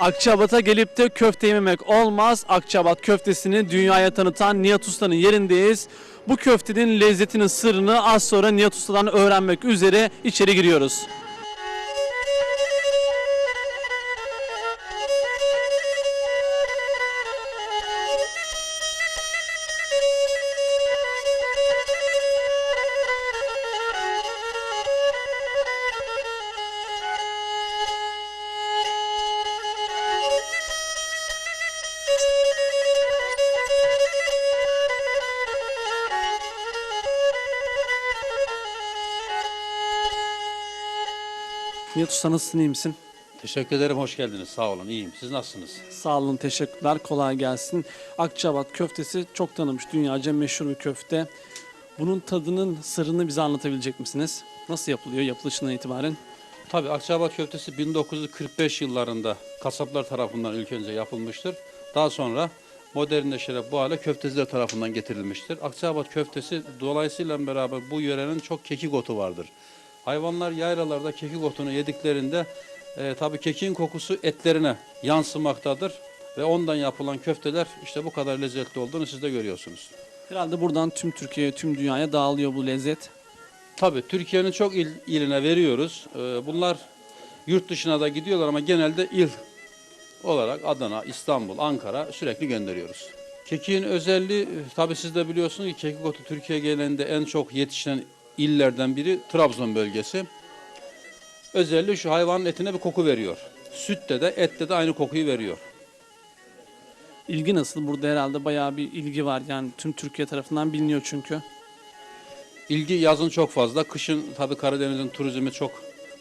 Akçabat'a gelip de köfte yememek olmaz. Akçabat köftesini dünyaya tanıtan Nihat Usta'nın yerindeyiz. Bu köftenin lezzetinin sırrını az sonra Nihat Usta'dan öğrenmek üzere içeri giriyoruz. Nihat Usta nasılsın iyi misin? Teşekkür ederim, hoş geldiniz. Sağ olun, iyiyim. Siz nasılsınız? Sağ olun, teşekkürler. Kolay gelsin. Akçabat köftesi çok tanınmış, dünyaca meşhur bir köfte. Bunun tadının sırrını bize anlatabilecek misiniz? Nasıl yapılıyor yapılışından itibaren? Tabii Akçabat köftesi 1945 yıllarında kasaplar tarafından ilk önce yapılmıştır. Daha sonra modernleşerek bu hale köfteciler tarafından getirilmiştir. Akçabat köftesi dolayısıyla beraber bu yörenin çok kekik otu vardır. Hayvanlar yaylalarda kekik otunu yediklerinde e, tabii kekiğin kokusu etlerine yansımaktadır. Ve ondan yapılan köfteler işte bu kadar lezzetli olduğunu siz de görüyorsunuz. Herhalde buradan tüm Türkiye'ye, tüm dünyaya dağılıyor bu lezzet. Tabii Türkiye'nin çok il, iline veriyoruz. Ee, bunlar yurt dışına da gidiyorlar ama genelde il olarak Adana, İstanbul, Ankara sürekli gönderiyoruz. Kekiğin özelliği e, tabii siz de biliyorsunuz ki kekik otu Türkiye genelinde en çok yetişen illerden biri Trabzon bölgesi. Özelliği şu hayvanın etine bir koku veriyor. Sütte de ette de aynı kokuyu veriyor. İlgi nasıl? Burada herhalde bayağı bir ilgi var. Yani tüm Türkiye tarafından biliniyor çünkü. İlgi yazın çok fazla. Kışın tabii Karadeniz'in turizmi çok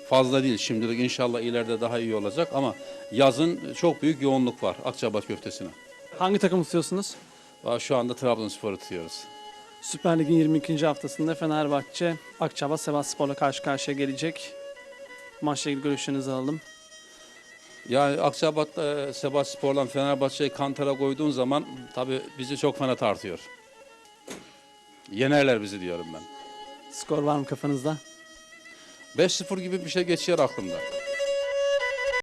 fazla değil. Şimdilik inşallah ileride daha iyi olacak ama yazın çok büyük yoğunluk var Akçabat köftesine. Hangi takım istiyorsunuz? Daha Şu anda Trabzonspor'u tutuyoruz. Süper Lig'in 22. haftasında Fenerbahçe Akçabat Sivasspor'la karşı karşıya gelecek. Maçla ilgili görüşlerinizi alalım. Yani Akçabat e, Sebaspor'la Fenerbahçe'yi kantara koyduğun zaman tabii bizi çok fena tartıyor. Yenerler bizi diyorum ben. Skor var mı kafanızda? 5-0 gibi bir şey geçiyor aklımda.